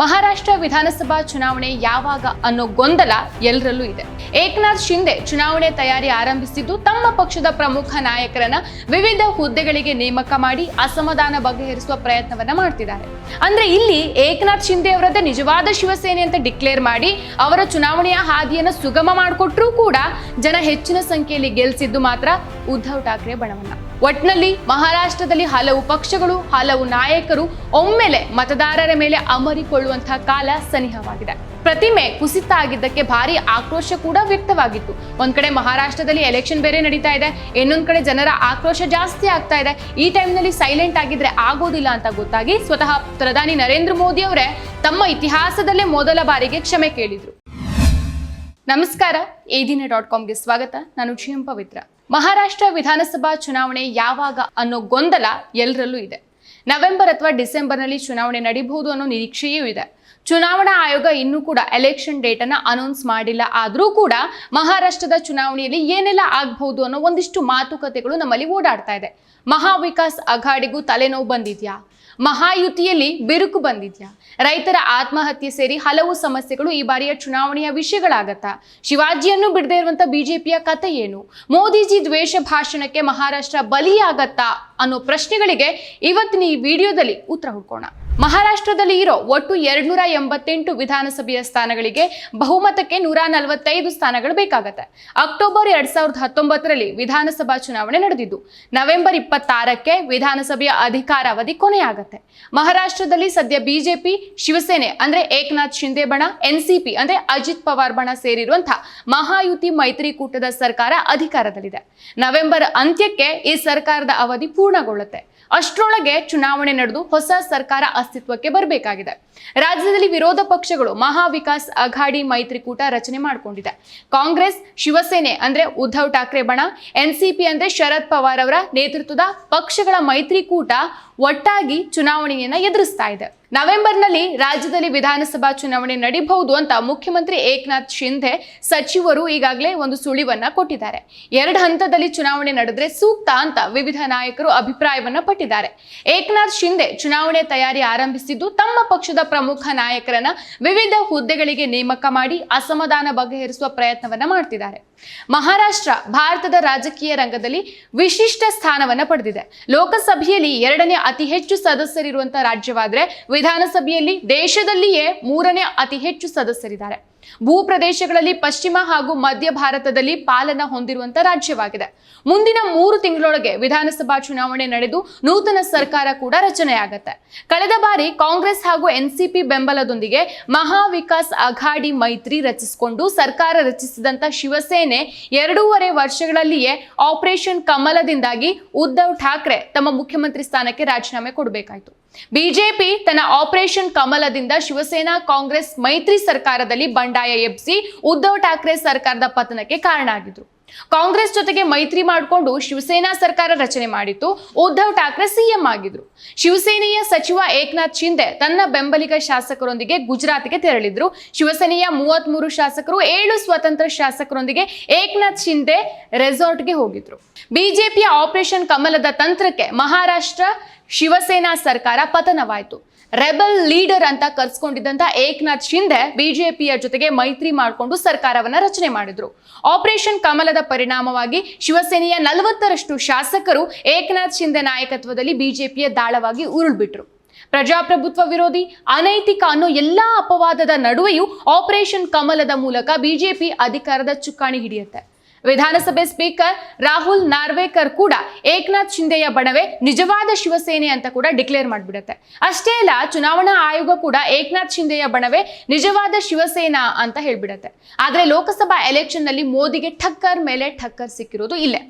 ಮಹಾರಾಷ್ಟ್ರ ವಿಧಾನಸಭಾ ಚುನಾವಣೆ ಯಾವಾಗ ಅನ್ನೋ ಗೊಂದಲ ಎಲ್ಲರಲ್ಲೂ ಇದೆ. ಏಕನಾಥ್ ಶಿಂದೆ ಚುನಾವಣೆ ತಯಾರಿ ಆರಂಭಿಸಿದ್ದು ತಮ್ಮ ಪಕ್ಷದ ಪ್ರಮುಖ ನಾಯಕರನ್ನ ವಿವಿಧ ಹುದ್ದೆಗಳಿಗೆ ನೇಮಕ ಮಾಡಿ ಅಸಮಾಧಾನ ಬಗೆಹರಿಸುವ ಪ್ರಯತ್ನವನ್ನ ಮಾಡ್ತಿದ್ದಾರೆ. ಅಂದ್ರೆ ಇಲ್ಲಿ ಏಕನಾಥ್ ಶಿಂದೆ ಅವರದ್ದೇ ನಿಜವಾದ ಶಿವಸೇನೆ ಅಂತ ಡಿಕ್ಲೇರ್ ಮಾಡಿ ಅವರ ಚುನಾವಣೆಯ ಹಾದಿಯನ್ನು ಸುಗಮ ಮಾಡಿಕೊಟ್ರೂ ಕೂಡ ಜನ ಹೆಚ್ಚಿನ ಸಂಖ್ಯೆಯಲ್ಲಿ ಗೆಲ್ಲಿಸಿದ್ದು ಮಾತ್ರ ಉದ್ಧವ್ ಠಾಕ್ರೆ ಬಣವನ್ನ. ಒಟ್ನಲ್ಲಿ ಮಹಾರಾಷ್ಟ್ರದಲ್ಲಿ ಹಲವು ಪಕ್ಷಗಳು, ಹಲವು ನಾಯಕರು ಒಮ್ಮೆಲೆ ಮತದಾರರ ಮೇಲೆ ಅಮರಿಕೊಳ್ಳುವಂತಹ ಕಾಲ ಸನಿಹವಾಗಿದೆ. ಪ್ರತಿಮೆ ಕುಸಿತ ಆಗಿದ್ದಕ್ಕೆ ಭಾರಿ ಆಕ್ರೋಶ ಕೂಡ ವ್ಯಕ್ತವಾಗಿತ್ತು. ಒಂದ್ ಕಡೆ ಮಹಾರಾಷ್ಟ್ರದಲ್ಲಿ ಎಲೆಕ್ಷನ್ ಬೇರೆ ನಡೀತಾ ಇದೆ, ಇನ್ನೊಂದ್ ಕಡೆ ಜನರ ಆಕ್ರೋಶ ಜಾಸ್ತಿ ಆಗ್ತಾ ಇದೆ. ಈ ಟೈಮ್ನಲ್ಲಿ ಸೈಲೆಂಟ್ ಆಗಿದ್ರೆ ಆಗೋದಿಲ್ಲ ಅಂತ ಗೊತ್ತಾಗಿ ಸ್ವತಃ ಪ್ರಧಾನಿ ನರೇಂದ್ರ ಮೋದಿ ಅವರೇ ತಮ್ಮ ಇತಿಹಾಸದಲ್ಲೇ ಮೊದಲ ಬಾರಿಗೆ ಕ್ಷಮೆ ಕೇಳಿದ್ರು. ನಮಸ್ಕಾರ, ಎ ಡಾಟ್ ಕಾಮ್ಗೆ ಸ್ವಾಗತ. ನಾನು ಕ್ಷಿಯಂ ಪವಿತ್ರ. ಮಹಾರಾಷ್ಟ್ರ ವಿಧಾನಸಭಾ ಚುನಾವಣೆ ಯಾವಾಗ ಅನ್ನೋ ಗೊಂದಲ ಎಲ್ಲರಲ್ಲೂ ಇದೆ. ನವೆಂಬರ್ ಅಥವಾ ಡಿಸೆಂಬರ್ನಲ್ಲಿ ಚುನಾವಣೆ ನಡೀಬಹುದು ಅನ್ನೋ ನಿರೀಕ್ಷೆಯೂ ಇದೆ. ಚುನಾವಣಾ ಆಯೋಗ ಇನ್ನೂ ಕೂಡ ಎಲೆಕ್ಷನ್ ಡೇಟ್ ಅನ್ನ ಅನೌನ್ಸ್ ಮಾಡಿಲ್ಲ. ಆದರೂ ಕೂಡ ಮಹಾರಾಷ್ಟ್ರದ ಚುನಾವಣೆಯಲ್ಲಿ ಏನೆಲ್ಲ ಆಗಬಹುದು ಅನ್ನೋ ಒಂದಿಷ್ಟು ಮಾತುಕತೆಗಳು ನಮ್ಮಲ್ಲಿ ಓಡಾಡ್ತಾ ಇದೆ. ಮಹಾವಿಕಾಸ್ ಅಘಾಡಿಗೂ ತಲೆನೋವು ಬಂದಿದ್ಯಾ? ಮಹಾಯುತಿಯಲ್ಲಿ ಬಿರುಕು ಬಂದಿದ್ಯಾ? ರೈತರ ಆತ್ಮಹತ್ಯೆ ಸೇರಿ ಹಲವು ಸಮಸ್ಯೆಗಳು ಈ ಬಾರಿಯ ಚುನಾವಣೆಯ ವಿಷಯಗಳಾಗತ್ತಾ? ಶಿವಾಜಿಯನ್ನು ಬಿಡದೇ ಇರುವಂತ ಬಿಜೆಪಿಯ ಕತೆ ಏನು? ಮೋದಿಜಿ ದ್ವೇಷ ಭಾಷಣಕ್ಕೆ ಮಹಾರಾಷ್ಟ್ರ ಬಲಿಯಾಗತ್ತಾ ಅನ್ನೋ ಪ್ರಶ್ನೆಗಳಿಗೆ ಇವತ್ತಿನ ಈ ವಿಡಿಯೋದಲ್ಲಿ ಉತ್ತರ ಹುಡ್ಕೋಣ. ಮಹಾರಾಷ್ಟ್ರದಲ್ಲಿ ಇರೋ ಒಟ್ಟು ಎರಡ್ನೂರ ಎಂಬತ್ತೆಂಟು ವಿಧಾನಸಭೆಯ ಸ್ಥಾನಗಳಿಗೆ ಬಹುಮತಕ್ಕೆ ನೂರ ನಲವತ್ತೈದು ಸ್ಥಾನಗಳು ಬೇಕಾಗತ್ತೆ. ಅಕ್ಟೋಬರ್ ಎರಡ್ ಸಾವಿರದ ಹತ್ತೊಂಬತ್ತರಲ್ಲಿ ವಿಧಾನಸಭಾ ಚುನಾವಣೆ ನಡೆದಿದ್ದು, ನವೆಂಬರ್ ಇಪ್ಪತ್ತಾರಕ್ಕೆ ವಿಧಾನಸಭೆಯ ಅಧಿಕಾರಾವಧಿ ಕೊನೆಯಾಗತ್ತೆ. ಮಹಾರಾಷ್ಟ್ರದಲ್ಲಿ ಸದ್ಯ ಬಿಜೆಪಿ, ಶಿವಸೇನೆ ಅಂದ್ರೆ ಏಕನಾಥ್ ಶಿಂದೆ ಬಣ, ಎನ್ಸಿಪಿ ಅಂದ್ರೆ ಅಜಿತ್ ಪವಾರ್ ಬಣ ಸೇರಿರುವಂತಹ ಮಹಾಯುತಿ ಮೈತ್ರಿಕೂಟದ ಸರ್ಕಾರ ಅಧಿಕಾರದಲ್ಲಿದೆ. ನವೆಂಬರ್ ಅಂತ್ಯಕ್ಕೆ ಈ ಸರ್ಕಾರದ ಅವಧಿ ಪೂರ್ಣಗೊಳ್ಳುತ್ತೆ. ಅಷ್ಟರೊಳಗೆ ಚುನಾವಣೆ ನಡೆದು ಹೊಸ ಸರ್ಕಾರ ಅಸ್ತಿತ್ವಕ್ಕೆ ಬರಬೇಕಾಗಿದೆ. ರಾಜ್ಯದಲ್ಲಿ ವಿರೋಧ ಪಕ್ಷಗಳು ಮಹಾವಿಕಾಸ್ ಅಘಾಡಿ ಮೈತ್ರಿಕೂಟ ರಚನೆ ಮಾಡಿಕೊಂಡಿದೆ. ಕಾಂಗ್ರೆಸ್, ಶಿವಸೇನೆ ಅಂದ್ರೆ ಉದ್ಧವ್ ಠಾಕ್ರೆ ಬಣ, ಎನ್ಸಿಪಿ ಅಂದ್ರೆ ಶರದ್ ಪವಾರ್ ಅವರ ನೇತೃತ್ವದ ಪಕ್ಷಗಳ ಮೈತ್ರಿಕೂಟ ಒಟ್ಟಾಗಿ ಚುನಾವಣೆಯನ್ನ ಎದುರಿಸ್ತಾ ಇದೆ. ನವೆಂಬರ್ನಲ್ಲಿ ರಾಜ್ಯದಲ್ಲಿ ವಿಧಾನಸಭಾ ಚುನಾವಣೆ ನಡೀಬಹುದು ಅಂತ ಮುಖ್ಯಮಂತ್ರಿ ಏಕನಾಥ್ ಶಿಂಧೆ ಸಚಿವರು ಈಗಾಗಲೇ ಒಂದು ಸುಳಿವನ್ನ ಕೊಟ್ಟಿದ್ದಾರೆ. ಎರಡು ಹಂತದಲ್ಲಿ ಚುನಾವಣೆ ನಡೆದ್ರೆ ಸೂಕ್ತ ಅಂತ ವಿವಿಧ ನಾಯಕರು ಅಭಿಪ್ರಾಯವನ್ನ ಪಟ್ಟಿದ್ದಾರೆ. ಏಕನಾಥ್ ಶಿಂಧೆ ಚುನಾವಣೆ ತಯಾರಿ ಆರಂಭಿಸಿದ್ದು ತಮ್ಮ ಪಕ್ಷದ ಪ್ರಮುಖ ನಾಯಕರನ್ನ ವಿವಿಧ ಹುದ್ದೆಗಳಿಗೆ ನೇಮಕ ಮಾಡಿ ಅಸಮಾಧಾನ ಬಗೆಹರಿಸುವ ಪ್ರಯತ್ನವನ್ನ ಮಾಡ್ತಿದ್ದಾರೆ. ಮಹಾರಾಷ್ಟ್ರ ಭಾರತದ ರಾಜಕೀಯ ರಂಗದಲ್ಲಿ ವಿಶಿಷ್ಟ ಸ್ಥಾನವನ್ನ ಪಡೆದಿದೆ. ಲೋಕಸಭೆಯಲ್ಲಿ ಎರಡನೇ ಅತಿ ಹೆಚ್ಚು ಸದಸ್ಯರಿರುವಂತಹ ರಾಜ್ಯವಾದ್ರೆ ವಿಧಾನಸಭೆಯಲ್ಲಿ ದೇಶದಲ್ಲಿಯೇ ಮೂರನೇ ಅತಿ ಹೆಚ್ಚು ಸದಸ್ಯರಿದ್ದಾರೆ. ಭೂ ಪ್ರದೇಶಗಳಲ್ಲಿ ಪಶ್ಚಿಮ ಹಾಗೂ ಮಧ್ಯ ಭಾರತದಲ್ಲಿ ಪಾಲನ ಹೊಂದಿರುವಂತಹ ರಾಜ್ಯವಾಗಿದೆ. ಮುಂದಿನ ಮೂರು ತಿಂಗಳೊಳಗೆ ವಿಧಾನಸಭಾ ಚುನಾವಣೆ ನಡೆದು ನೂತನ ಸರ್ಕಾರ ಕೂಡ ರಚನೆಯಾಗುತ್ತೆ. ಕಳೆದ ಬಾರಿ ಕಾಂಗ್ರೆಸ್ ಹಾಗೂ ಎನ್ಸಿಪಿ ಬೆಂಬಲದೊಂದಿಗೆ ಮಹಾ ವಿಕಾಸ್ ಅಘಾಡಿ ಮೈತ್ರಿ ರಚಿಸಿಕೊಂಡು ಸರ್ಕಾರ ರಚಿಸಿದಂತ ಶಿವಸೇನೆ ಎರಡೂವರೆ ವರ್ಷಗಳಲ್ಲಿಯೇ ಆಪರೇಷನ್ ಕಮಲದಿಂದಾಗಿ ಉದ್ಧವ್ ಠಾಕ್ರೆ ತಮ್ಮ ಮುಖ್ಯಮಂತ್ರಿ ಸ್ಥಾನಕ್ಕೆ ರಾಜೀನಾಮೆ ಕೊಡಬೇಕಾಯಿತು. ಬಿಜೆಪಿ ತನ್ನ ಆಪರೇಷನ್ ಕಮಲದಿಂದ ಶಿವಸೇನಾ ಕಾಂಗ್ರೆಸ್ ಮೈತ್ರಿ ಸರ್ಕಾರದಲ್ಲಿ ಬಂಡಾಯ ಎಬ್ಬಿಸಿ ಉದ್ಧವ್ ಠಾಕ್ರೆ ಸರ್ಕಾರದ ಪತನಕ್ಕೆ ಕಾರಣ ಆಗಿದ್ರು ಕಾಂಗ್ರೆಸ್ ಜೊತೆಗೆ ಮೈತ್ರಿ ಮಾಡಿಕೊಂಡು ಶಿವಸೇನಾ ಸರ್ಕಾರ ರಚನೆ ಮಾಡಿತ್ತು, ಉದ್ಧವ್ ಠಾಕ್ರೆ ಸಿಎಂ ಆಗಿದ್ರು. ಶಿವಸೇನೆಯ ಸಚಿವ ಏಕನಾಥ್ ಶಿಂದೆ ತನ್ನ ಬೆಂಬಲಿಗ ಶಾಸಕರೊಂದಿಗೆ ಗುಜರಾತ್ಗೆ ತೆರಳಿದ್ರು. ಶಿವಸೇನೆಯ ಮೂವತ್ಮೂರು ಶಾಸಕರು ಏಳು ಸ್ವತಂತ್ರ ಶಾಸಕರೊಂದಿಗೆ ಏಕನಾಥ್ ಶಿಂದೆ ರೆಸಾರ್ಟ್ಗೆ ಹೋಗಿದ್ರು. ಬಿಜೆಪಿಯ ಆಪರೇಷನ್ ಕಮಲದ ತಂತ್ರಕ್ಕೆ ಮಹಾರಾಷ್ಟ್ರ ಶಿವಸೇನಾ ಸರ್ಕಾರ ಪತನವಾಯಿತು. ರೆಬಲ್ ಲೀಡರ್ ಅಂತ ಕರ್ಸ್ಕೊಂಡಿದ್ದಂತ ಏಕನಾಥ್ ಶಿಂದೆ ಬಿಜೆಪಿಯ ಜೊತೆಗೆ ಮೈತ್ರಿ ಮಾಡಿಕೊಂಡು ಸರ್ಕಾರವನ್ನ ರಚನೆ ಮಾಡಿದ್ರು. ಆಪರೇಷನ್ ಕಮಲದ ಪರಿಣಾಮವಾಗಿ ಶಿವಸೇನೆಯ ನಲವತ್ತರಷ್ಟು ಶಾಸಕರು ಏಕನಾಥ್ ಶಿಂದೆ ನಾಯಕತ್ವದಲ್ಲಿ ಬಿಜೆಪಿಯ ದಾಳವಾಗಿ ಉರುಳ್ಬಿಟ್ರು. ಪ್ರಜಾಪ್ರಭುತ್ವ ವಿರೋಧಿ, ಅನೈತಿಕ ಅನ್ನೋ ಎಲ್ಲಾ ಅಪವಾದದ ನಡುವೆಯೂ ಆಪರೇಷನ್ ಕಮಲದ ಮೂಲಕ ಬಿಜೆಪಿ ಅಧಿಕಾರದ ಚುಕ್ಕಾಣಿ ಹಿಡಿಯುತ್ತೆ. ವಿಧಾನಸಭೆ ಸ್ಪೀಕರ್ ರಾಹುಲ್ ನಾರ್ವೇಕರ್ ಕೂಡ ಏಕನಾಥ್ ಶಿಂದೆಯ ಬಣವೇ, ನಿಜವಾದ ಶಿವಸೇನೆ ಅಂತ ಕೂಡ ಡಿಕ್ಲೇರ್ ಮಾಡಿಬಿಡುತ್ತೆ. ಅಷ್ಟೇ ಅಲ್ಲ, ಚುನಾವಣಾ ಆಯೋಗ ಕೂಡ ಏಕನಾಥ್ ಶಿಂದೆಯ ಬಣವೇ, ನಿಜವಾದ ಶಿವಸೇನಾ ಅಂತ ಹೇಳ್ಬಿಡತ್ತೆ. ಆದ್ರೆ ಲೋಕಸಭಾ ಎಲೆಕ್ಷನ್ನಲ್ಲಿ ಮೋದಿಗೆ ಠಕ್ಕರ್ ಮೇಲೆ ಠಕ್ಕರ್ ಸಿಕ್ಕಿರೋದು ಇಲ್ಲೇ.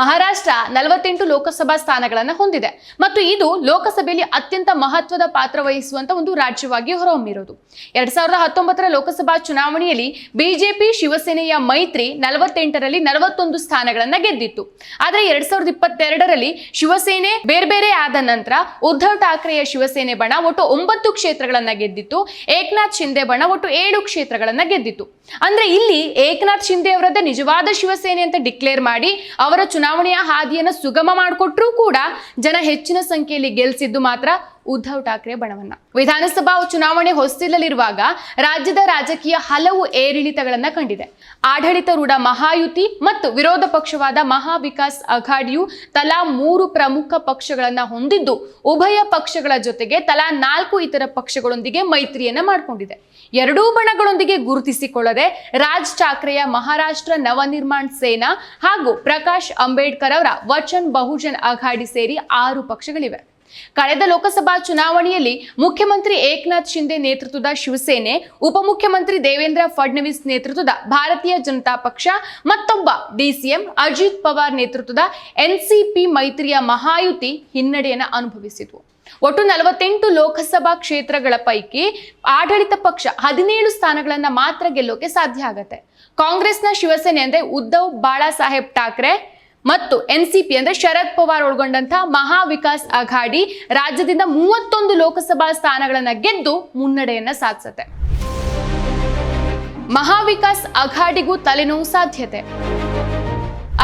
ಮಹಾರಾಷ್ಟ್ರ ನಲವತ್ತೆಂಟು ಲೋಕಸಭಾ ಸ್ಥಾನಗಳನ್ನು ಹೊಂದಿದೆ. ಮತ್ತು ಇದು ಲೋಕಸಭೆಯಲ್ಲಿ ಅತ್ಯಂತ ಮಹತ್ವದ ಪಾತ್ರ ವಹಿಸುವಂತ ಒಂದು ರಾಜ್ಯವಾಗಿ ಹೊರಹೊಮ್ಮಿರೋದು. ಎರಡ್ ಸಾವಿರದ ಹತ್ತೊಂಬತ್ತರ ಲೋಕಸಭಾ ಚುನಾವಣೆಯಲ್ಲಿ ಬಿಜೆಪಿ, ಶಿವಸೇನೆಯ ಮೈತ್ರಿ ನಲವತ್ತೆಂಟರಲ್ಲಿ ನಲವತ್ತೊಂದು ಸ್ಥಾನಗಳನ್ನು ಗೆದ್ದಿತ್ತು. ಆದರೆ ಎರಡ್ ಸಾವಿರದ ಇಪ್ಪತ್ತೆರಡರಲ್ಲಿ ಶಿವಸೇನೆ ಬೇರೆ ಬೇರೆ ಆದ ನಂತರ ಉದ್ಧವ್ ಠಾಕ್ರೆಯ ಶಿವಸೇನೆ ಬಣ ಒಟ್ಟು ಒಂಬತ್ತು ಕ್ಷೇತ್ರಗಳನ್ನ ಗೆದ್ದಿತ್ತು. ಏಕನಾಥ್ ಶಿಂದೆ ಬಣ ಒಟ್ಟು ಏಳು ಕ್ಷೇತ್ರಗಳನ್ನ ಗೆದ್ದಿತ್ತು. ಅಂದ್ರೆ ಇಲ್ಲಿ ಏಕನಾಥ್ ಶಿಂದೆ ಅವರದ್ದೇ ನಿಜವಾದ ಶಿವಸೇನೆ ಅಂತ ಡಿಕ್ಲೇರ್ ಮಾಡಿ ಅವರ ಚುನಾವಣೆಯ ಹಾದಿಯನ್ನು ಸುಗಮ ಮಾಡಿಕೊಟ್ರೂ ಕೂಡ ಜನ ಹೆಚ್ಚಿನ ಸಂಖ್ಯೆಯಲ್ಲಿ ಗೆಲ್ಲಿಸಿದ್ದು ಮಾತ್ರ ಉದ್ಧವ್ ಠಾಕ್ರೆ ಬಣವನ್ನ. ವಿಧಾನಸಭಾ ಚುನಾವಣೆ ಹೊಸ್ತಿಲಲ್ಲಿರುವಾಗ ರಾಜ್ಯದ ರಾಜಕೀಯ ಹಲವು ಏರಿಳಿತಗಳನ್ನ ಕಂಡಿದೆ. ಆಡಳಿತಾರೂಢ ಮಹಾಯುತಿ ಮತ್ತು ವಿರೋಧ ಪಕ್ಷವಾದ ಮಹಾವಿಕಾಸ್ ಅಘಾಡಿಯು ತಲಾ ಮೂರು ಪ್ರಮುಖ ಪಕ್ಷಗಳನ್ನ ಹೊಂದಿದ್ದು, ಉಭಯ ಪಕ್ಷಗಳ ಜೊತೆಗೆ ತಲಾ ನಾಲ್ಕು ಇತರ ಪಕ್ಷಗಳೊಂದಿಗೆ ಮೈತ್ರಿಯನ್ನ ಮಾಡಿಕೊಂಡಿದೆ. ಎರಡೂ ಬಣಗಳೊಂದಿಗೆ ಗುರುತಿಸಿಕೊಳ್ಳದೆ ರಾಜ್ ಠಾಕ್ರೆಯ ಮಹಾರಾಷ್ಟ್ರ ನವನಿರ್ಮಾಣ್ ಸೇನಾ ಹಾಗೂ ಪ್ರಕಾಶ್ ಅಂಬೇಡ್ಕರ್ ಅವರ ವಚನ್ ಬಹುಜನ್ ಅಘಾಡಿ ಸೇರಿ ಆರು ಪಕ್ಷಗಳಿವೆ. ಕಳೆದ ಲೋಕಸಭಾ ಚುನಾವಣೆಯಲ್ಲಿ ಮುಖ್ಯಮಂತ್ರಿ ಏಕನಾಥ್ ಶಿಂದೆ ನೇತೃತ್ವದ ಶಿವಸೇನೆ, ಉಪಮುಖ್ಯಮಂತ್ರಿ ದೇವೇಂದ್ರ ಫಡ್ನವೀಸ್ ನೇತೃತ್ವದ ಭಾರತೀಯ ಜನತಾ ಪಕ್ಷ, ಮತ್ತೊಬ್ಬ ಡಿಸಿಎಂ ಅಜಿತ್ ಪವಾರ್ ನೇತೃತ್ವದ ಎನ್ಸಿಪಿ ಮೈತ್ರಿಯ ಮಹಾಯುತಿ ಹಿನ್ನಡೆಯನ್ನು ಅನುಭವಿಸಿತು ಒಟ್ಟು ನಲವತ್ತೆಂಟು ಲೋಕಸಭಾ ಕ್ಷೇತ್ರಗಳ ಪೈಕಿ ಆಡಳಿತ ಪಕ್ಷ ಹದಿನೇಳು ಸ್ಥಾನಗಳನ್ನ ಮಾತ್ರ ಗೆಲ್ಲೋಕೆ ಸಾಧ್ಯ ಆಗತ್ತೆ. ಕಾಂಗ್ರೆಸ್ನ ಶಿವಸೇನೆ ಅಂದ್ರೆ ಉದ್ಧವ್ ಬಾಳಾ ಸಾಹೇಬ್ ಠಾಕ್ರೆ ಮತ್ತು ಎನ್ಸಿಪಿ ಅಂದ್ರೆ ಶರದ್ ಪವಾರ್ ಒಳಗೊಂಡಂತಹ ಮಹಾ ವಿಕಾಸ್ ಅಘಾಡಿ ರಾಜ್ಯದಿಂದ ಮೂವತ್ತೊಂದು ಲೋಕಸಭಾ ಸ್ಥಾನಗಳನ್ನ ಗೆದ್ದು ಮುನ್ನಡೆಯನ್ನ ಸಾಧಿಸುತ್ತೆ. ಮಹಾವಿಕಾಸ್ ಅಘಾಡಿಗೂ ತಲೆನೋವು ಸಾಧ್ಯತೆ.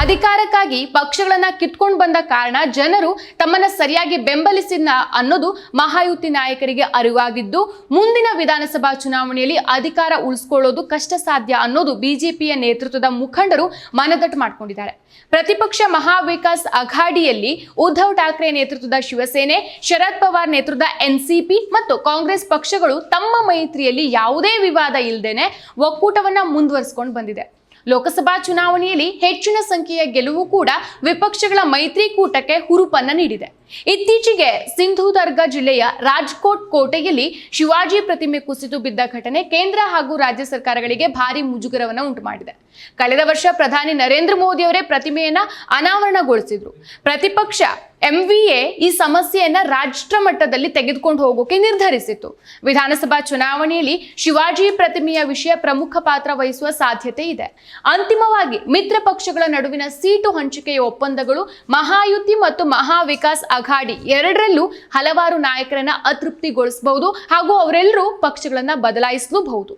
ಅಧಿಕಾರಕ್ಕಾಗಿ ಪಕ್ಷಗಳನ್ನ ಕಿತ್ಕೊಂಡು ಬಂದ ಕಾರಣ ಜನರು ತಮ್ಮನ್ನ ಸರಿಯಾಗಿ ಬೆಂಬಲಿಸಿಲ್ಲ ಅನ್ನೋದು ಮಹಾಯುತಿ ನಾಯಕರಿಗೆ ಅರಿವಾಗಿದ್ದು, ಮುಂದಿನ ವಿಧಾನಸಭಾ ಚುನಾವಣೆಯಲ್ಲಿ ಅಧಿಕಾರ ಉಳಿಸ್ಕೊಳ್ಳೋದು ಕಷ್ಟ ಸಾಧ್ಯ ಅನ್ನೋದು ಬಿಜೆಪಿಯ ನೇತೃತ್ವದ ಮುಖಂಡರು ಮನದಟ್ಟು ಮಾಡಿಕೊಂಡಿದ್ದಾರೆ. ಪ್ರತಿಪಕ್ಷ ಮಹಾವಿಕಾಸ್ ಅಘಾಡಿಯಲ್ಲಿ ಉದ್ಧವ್ ಠಾಕ್ರೆ ನೇತೃತ್ವದ ಶಿವಸೇನೆ, ಶರದ್ ಪವಾರ್ ನೇತೃತ್ವದ ಎನ್ಸಿಪಿ ಮತ್ತು ಕಾಂಗ್ರೆಸ್ ಪಕ್ಷಗಳು ತಮ್ಮ ಮೈತ್ರಿಯಲ್ಲಿ ಯಾವುದೇ ವಿವಾದ ಇಲ್ಲದೇನೆ ಒಕ್ಕೂಟವನ್ನ ಮುಂದುವರಿಸಿಕೊಂಡು ಬಂದಿದೆ. ಲೋಕಸಭಾ ಚುನಾವಣೆಯಲ್ಲಿ ಹೆಚ್ಚಿನ ಸಂಖ್ಯೆಯ ಗೆಲುವು ಕೂಡ ವಿಪಕ್ಷಗಳ ಮೈತ್ರಿಕೂಟಕ್ಕೆ ಹುರುಪನ್ನ ನೀಡಿದೆ. ಇತ್ತೀಚೆಗೆ ಸಿಂಧುದರ್ಗ ಜಿಲ್ಲೆಯ ರಾಜ್ಕೋಟ್ ಕೋಟೆಯಲ್ಲಿ ಶಿವಾಜಿ ಪ್ರತಿಮೆ ಕುಸಿದು ಬಿದ್ದ ಘಟನೆ ಕೇಂದ್ರ ಹಾಗೂ ರಾಜ್ಯ ಸರ್ಕಾರಗಳಿಗೆ ಭಾರಿ ಮುಜುಗರವನ್ನು ಉಂಟು ಮಾಡಿದೆ ಕಳೆದ ವರ್ಷ ಪ್ರಧಾನಿ ನರೇಂದ್ರ ಮೋದಿ ಅವರೇ ಪ್ರತಿಮೆಯನ್ನ ಅನಾವರಣಗೊಳಿಸಿದ್ರು. ಪ್ರತಿಪಕ್ಷ ಎಂವಿಎ ಈ ಸಮಸ್ಯೆಯನ್ನ ರಾಷ್ಟ್ರ ಮಟ್ಟದಲ್ಲಿ ತೆಗೆದುಕೊಂಡು ಹೋಗೋಕೆ ನಿರ್ಧರಿಸಿತ್ತು. ವಿಧಾನಸಭಾ ಚುನಾವಣೆಯಲ್ಲಿ ಶಿವಾಜಿ ಪ್ರತಿಮೆಯ ವಿಷಯ ಪ್ರಮುಖ ಪಾತ್ರ ವಹಿಸುವ ಸಾಧ್ಯತೆ ಇದೆ. ಅಂತಿಮವಾಗಿ ಮಿತ್ರ ಪಕ್ಷಗಳ ನಡುವಿನ ಸೀಟು ಹಂಚಿಕೆಯ ಒಪ್ಪಂದಗಳು ಮಹಾಯುತಿ ಮತ್ತು ಮಹಾ ವಿಕಾಸ್ ಅಘಾಡಿ. ಎರಡರಲ್ಲೂ ಹಲವಾರು ನಾಯಕರನ್ನ ಅತೃಪ್ತಿಗೊಳಿಸಬಹುದು ಹಾಗೂ ಅವರೆಲ್ಲರೂ ಪಕ್ಷಗಳನ್ನ ಬದಲಾಯಿಸಲೂಬಹುದು.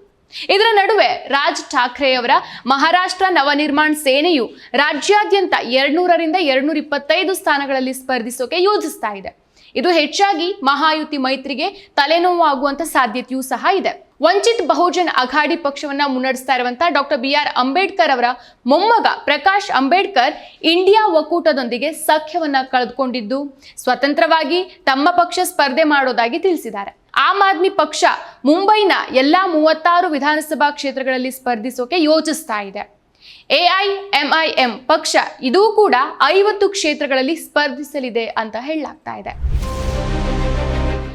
ಇದರ ನಡುವೆ ರಾಜ್ ಠಾಕ್ರೆಯವರ ಮಹಾರಾಷ್ಟ್ರ ನವನಿರ್ಮಾಣ್ ಸೇನೆಯು ರಾಜ್ಯಾದ್ಯಂತ ಎರಡ್ನೂರರಿಂದ ಎರಡ್ನೂರ ಇಪ್ಪತ್ತೈದು ಸ್ಥಾನಗಳಲ್ಲಿ ಸ್ಪರ್ಧಿಸೋಕೆ ಯೋಜಿಸ್ತಾ ಇದೆ. ಇದು ಹೆಚ್ಚಾಗಿ ಮಹಾಯುತಿ ಮೈತ್ರಿಗೆ ತಲೆನೋವು ಆಗುವಂತ ಸಾಧ್ಯತೆಯೂ ಸಹ ಇದೆ. ವಂಚಿತ್ ಬಹುಜನ್ ಅಘಾಡಿ ಪಕ್ಷವನ್ನ ಮುನ್ನಡೆಸ್ತಾ ಇರುವಂತಹ ಡಾಕ್ಟರ್ ಬಿ ಆರ್ ಅಂಬೇಡ್ಕರ್ ಅವರ ಮೊಮ್ಮಗ ಪ್ರಕಾಶ್ ಅಂಬೇಡ್ಕರ್ ಇಂಡಿಯಾ ಒಕ್ಕೂಟದೊಂದಿಗೆ ಸಖ್ಯವನ್ನ ಕಳೆದುಕೊಂಡಿದ್ದು, ಸ್ವತಂತ್ರವಾಗಿ ತಮ್ಮ ಪಕ್ಷ ಸ್ಪರ್ಧೆ ಮಾಡೋದಾಗಿ ತಿಳಿಸಿದ್ದಾರೆ. ಆಮ್ ಆದ್ಮಿ ಪಕ್ಷ ಮುಂಬೈನ ಎಲ್ಲಾ ಮೂವತ್ತಾರು ವಿಧಾನಸಭಾ ಕ್ಷೇತ್ರಗಳಲ್ಲಿ ಸ್ಪರ್ಧಿಸೋಕೆ ಯೋಚಿಸ್ತಾ ಇದೆ. ಎಐಎಂಐಎಂ ಪಕ್ಷ ಇದೂ ಕೂಡ ಐವತ್ತು ಕ್ಷೇತ್ರಗಳಲ್ಲಿ ಸ್ಪರ್ಧಿಸಲಿದೆ ಅಂತ ಹೇಳಲಾಗ್ತಾ ಇದೆ.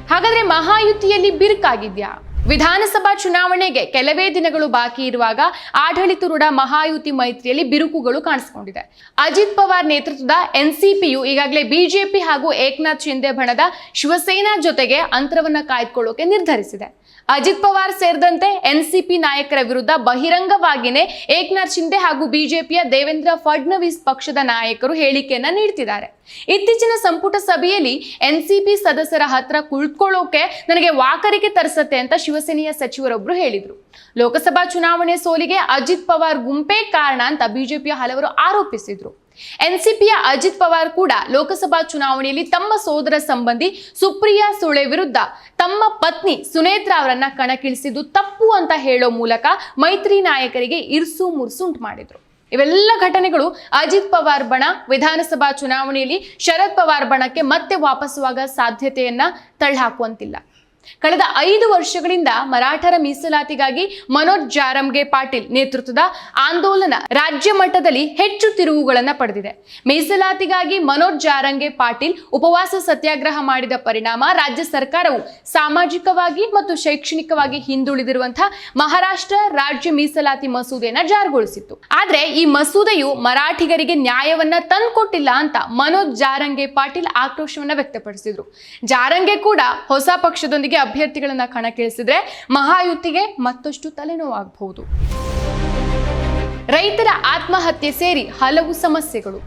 ಹಾಗಾದ್ರೆ ಮಹಾಯುತಿಯಲ್ಲಿ ಬಿರುಕಾಗಿದ್ಯಾ? ವಿಧಾನಸಭಾ ಚುನಾವಣೆಗೆ ಕೆಲವೇ ದಿನಗಳು ಬಾಕಿ ಇರುವಾಗ ಆಡಳಿತಾರೂಢ ಮಹಾಯುತಿ ಮೈತ್ರಿಯಲ್ಲಿ ಬಿರುಕುಗಳು ಕಾಣಿಸಿಕೊಂಡಿದೆ. ಅಜಿತ್ ಪವಾರ್ ನೇತೃತ್ವದ ಎನ್ಸಿಪಿಯು ಈಗಾಗಲೇ ಬಿಜೆಪಿ ಹಾಗೂ ಏಕನಾಥ್ ಶಿಂದೆ ಬಣದ ಶಿವಸೇನಾ ಜೊತೆಗೆ ಅಂತರವನ್ನು ಕಾಯ್ದುಕೊಳ್ಳೋಕೆ ನಿರ್ಧರಿಸಿದೆ. ಅಜಿತ್ ಪವಾರ್ ಸೇರಿದಂತೆ ಎನ್ಸಿಪಿ ನಾಯಕರ ವಿರುದ್ಧ ಬಹಿರಂಗವಾಗಿಯೇ ಏಕನಾಥ್ ಶಿಂದೆ ಹಾಗೂ ಬಿಜೆಪಿಯ ದೇವೇಂದ್ರ ಫಡ್ನವೀಸ್ ಪಕ್ಷದ ನಾಯಕರು ಹೇಳಿಕೆಯನ್ನ ನೀಡ್ತಿದ್ದಾರೆ. ಇತ್ತೀಚಿನ ಸಂಪುಟ ಸಭೆಯಲ್ಲಿ ಎನ್ಸಿಪಿ ಸದಸ್ಯರ ಹತ್ರ ಕುಳಿತುಕೊಳ್ಳೋಕೆ ನನಗೆ ವಾಕರಿಕೆ ತರಿಸತ್ತೆ ಅಂತ ಶಿವಸೇನೆಯ ಸಚಿವರೊಬ್ಬರು ಹೇಳಿದರು. ಲೋಕಸಭಾ ಚುನಾವಣೆ ಸೋಲಿಗೆ ಅಜಿತ್ ಪವಾರ್ ಗುಂಪೇ ಕಾರಣ ಅಂತ ಬಿಜೆಪಿಯ ಹಲವರು ಆರೋಪಿಸಿದ್ರು. ಎನ್ಸಿಪಿಯ ಅಜಿತ್ ಪವಾರ್ ಕೂಡ ಲೋಕಸಭಾ ಚುನಾವಣೆಯಲ್ಲಿ ತಮ್ಮ ಸೋದರ ಸಂಬಂಧಿ ಸುಪ್ರಿಯಾ ಸುಳೆ ವಿರುದ್ಧ ತಮ್ಮ ಪತ್ನಿ ಸುನೇತ್ರಾ ಅವರನ್ನ ಕಣಕ್ಕಿಳಿಸಿದ್ದು ತಪ್ಪು ಅಂತ ಹೇಳೋ ಮೂಲಕ ಮೈತ್ರಿ ನಾಯಕರಿಗೆ ಇರ್ಸು ಮುರ್ಸುಂಟು ಮಾಡಿದ್ರು. ಇವೆಲ್ಲ ಘಟನೆಗಳು ಅಜಿತ್ ಪವಾರ್ ಬಣ ವಿಧಾನಸಭಾ ಚುನಾವಣೆಯಲ್ಲಿ ಶರದ್ ಪವಾರ್ ಬಣಕ್ಕೆ ಮತ್ತೆ ವಾಪಸ್ಸುವಾಗ ಸಾಧ್ಯತೆಯನ್ನ ತಳ್ಳಹಾಕುವಂತಿಲ್ಲ ಕಳೆದ ಐದು ವರ್ಷಗಳಿಂದ ಮರಾಠರ ಮೀಸಲಾತಿಗಾಗಿ ಮನೋಜ್ ಜಾರಂಗೆ ಪಾಟೀಲ್ ನೇತೃತ್ವದ ಆಂದೋಲನ ರಾಜ್ಯ ಮಟ್ಟದಲ್ಲಿ ಹೆಚ್ಚು ತಿರುವುಗಳನ್ನು ಪಡೆದಿದೆ. ಮೀಸಲಾತಿಗಾಗಿ ಮನೋಜ್ ಜಾರಂಗೆ ಪಾಟೀಲ್ ಉಪವಾಸ ಸತ್ಯಾಗ್ರಹ ಮಾಡಿದ ಪರಿಣಾಮ ರಾಜ್ಯ ಸರ್ಕಾರವು ಸಾಮಾಜಿಕವಾಗಿ ಮತ್ತು ಶೈಕ್ಷಣಿಕವಾಗಿ ಹಿಂದುಳಿದಿರುವಂತಹ ಮಹಾರಾಷ್ಟ್ರ ರಾಜ್ಯ ಮೀಸಲಾತಿ ಮಸೂದೆಯನ್ನ ಜಾರಿಗೊಳಿಸಿತ್ತು. ಆದ್ರೆ ಈ ಮಸೂದೆಯು ಮರಾಠಿಗರಿಗೆ ನ್ಯಾಯವನ್ನ ತಂದುಕೊಟ್ಟಿಲ್ಲ ಅಂತ ಮನೋಜ್ ಜಾರಂಗೆ ಪಾಟೀಲ್ ಆಕ್ರೋಶವನ್ನ ವ್ಯಕ್ತಪಡಿಸಿದ್ರು. ಜಾರಂಗೆ ಕೂಡ ಹೊಸ ಪಕ್ಷದೊಂದಿಗೆ ಅಭ್ಯರ್ಥಿಗಳನ್ನ ಕಣಕ್ಕಿಳಿಸಿದ್ರೆ ಮಹಾಯುತಿಗೆ ಮತ್ತಷ್ಟು ತಲೆನೋವಾಗಬಹುದು. ರೈತರ ಆತ್ಮಹತ್ಯೆ ಸೇರಿ ಹಲವು ಸಮಸ್ಯೆಗಳು.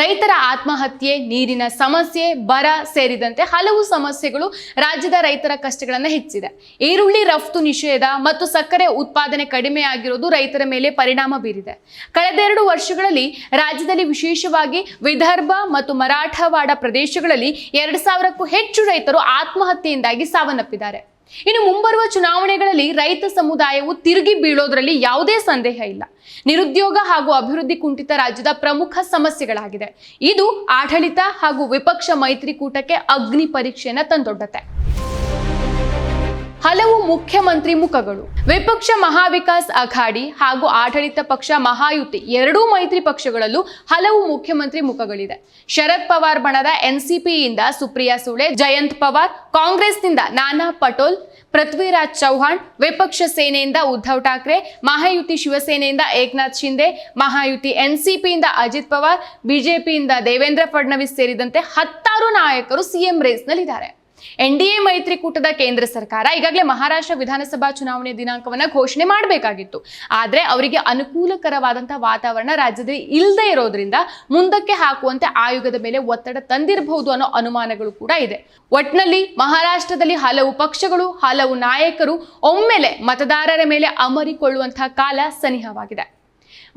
ರೈತರ ಆತ್ಮಹತ್ಯೆ, ನೀರಿನ ಸಮಸ್ಯೆ, ಬರ ಸೇರಿದಂತೆ ಹಲವು ಸಮಸ್ಯೆಗಳು ರಾಜ್ಯದ ರೈತರ ಕಷ್ಟಗಳನ್ನು ಹೆಚ್ಚಿದೆ. ಈರುಳ್ಳಿ ರಫ್ತು ನಿಷೇಧ ಮತ್ತು ಸಕ್ಕರೆ ಉತ್ಪಾದನೆ ಕಡಿಮೆಯಾಗಿರೋದು ರೈತರ ಮೇಲೆ ಪರಿಣಾಮ ಬೀರಿದೆ. ಕಳೆದೆರಡು ವರ್ಷಗಳಲ್ಲಿ ರಾಜ್ಯದಲ್ಲಿ ವಿಶೇಷವಾಗಿ ವಿದರ್ಭ ಮತ್ತು ಮರಾಠವಾಡ ಪ್ರದೇಶಗಳಲ್ಲಿ ಎರಡು ಸಾವಿರಕ್ಕೂ ಹೆಚ್ಚು ರೈತರು ಆತ್ಮಹತ್ಯೆಯಿಂದಾಗಿ ಸಾವನ್ನಪ್ಪಿದ್ದಾರೆ. ಇನ್ನು ಮುಂಬರುವ ಚುನಾವಣೆಗಳಲ್ಲಿ ರೈತ ಸಮುದಾಯವು ತಿರುಗಿ ಬೀಳೋದ್ರಲ್ಲಿ ಯಾವುದೇ ಸಂದೇಹ ಇಲ್ಲ. ನಿರುದ್ಯೋಗ ಹಾಗೂ ಅಭಿವೃದ್ಧಿ ಕುಂಠಿತ ರಾಜ್ಯದ ಪ್ರಮುಖ ಸಮಸ್ಯೆಗಳಾಗಿದೆ. ಇದು ಆಡಳಿತ ಹಾಗೂ ವಿಪಕ್ಷ ಮೈತ್ರಿಕೂಟಕ್ಕೆ ಅಗ್ನಿ ಪರೀಕ್ಷೆಯನ್ನ ತಂದೊಡ್ಡತೆ ಹಲವು ಮುಖ್ಯಮಂತ್ರಿ ಮುಖಗಳು. ವಿಪಕ್ಷ ಮಹಾವಿಕಾಸ್ ಅಘಾಡಿ ಹಾಗೂ ಆಡಳಿತ ಪಕ್ಷ ಮಹಾಯುತಿ ಎರಡೂ ಮೈತ್ರಿ ಪಕ್ಷಗಳಲ್ಲೂ ಹಲವು ಮುಖ್ಯಮಂತ್ರಿ ಮುಖಗಳಿದೆ. ಶರದ್ ಪವಾರ್ ಬಣದ ಎನ್ಸಿಪಿಯಿಂದ ಸುಪ್ರಿಯಾ ಸುಳೆ, ಜಯಂತ್ ಪವಾರ್, ಕಾಂಗ್ರೆಸ್ನಿಂದ ನಾನಾ ಪಟೋಲ್, ಪೃಥ್ವಿರಾಜ್ ಚೌಹಾಣ್, ವಿಪಕ್ಷ ಸೇನೆಯಿಂದ ಉದ್ಧವ್ ಠಾಕ್ರೆ, ಮಹಾಯುತಿ ಶಿವಸೇನೆಯಿಂದ ಏಕನಾಥ್ ಶಿಂದೆ ಮಹಾಯುತಿ ಎನ್ಸಿಪಿಯಿಂದ ಅಜಿತ್ ಪವಾರ್, ಬಿಜೆಪಿಯಿಂದ ದೇವೇಂದ್ರ ಫಡ್ನವೀಸ್ ಸೇರಿದಂತೆ ಹತ್ತಾರು ನಾಯಕರು ಸಿಎಂ ರೇಸ್ನಲ್ಲಿದ್ದಾರೆ. ಎನ್ಡಿಎ ಮೈತ್ರಿಕೂಟದ ಕೇಂದ್ರ ಸರ್ಕಾರ ಈಗಾಗಲೇ ಮಹಾರಾಷ್ಟ್ರ ವಿಧಾನಸಭಾ ಚುನಾವಣೆ ದಿನಾಂಕವನ್ನ ಘೋಷಣೆ ಮಾಡಬೇಕಾಗಿತ್ತು. ಆದ್ರೆ ಅವರಿಗೆ ಅನುಕೂಲಕರವಾದಂತಹ ವಾತಾವರಣ ರಾಜ್ಯದಲ್ಲಿ ಇಲ್ಲದೆ ಇರೋದ್ರಿಂದ ಮುಂದಕ್ಕೆ ಹಾಕುವಂತೆ ಆಯೋಗದ ಮೇಲೆ ಒತ್ತಡ ತಂದಿರಬಹುದು ಅನ್ನೋ ಅನುಮಾನಗಳು ಕೂಡ ಇದೆ. ಒಟ್ನಲ್ಲಿ ಮಹಾರಾಷ್ಟ್ರದಲ್ಲಿ ಹಲವು ಪಕ್ಷಗಳು, ಹಲವು ನಾಯಕರು ಒಮ್ಮೆಲೆ ಮತದಾರರ ಮೇಲೆ ಅಮರಿಕೊಳ್ಳುವಂತಹ ಕಾಲ ಸನಿಹವಾಗಿದೆ.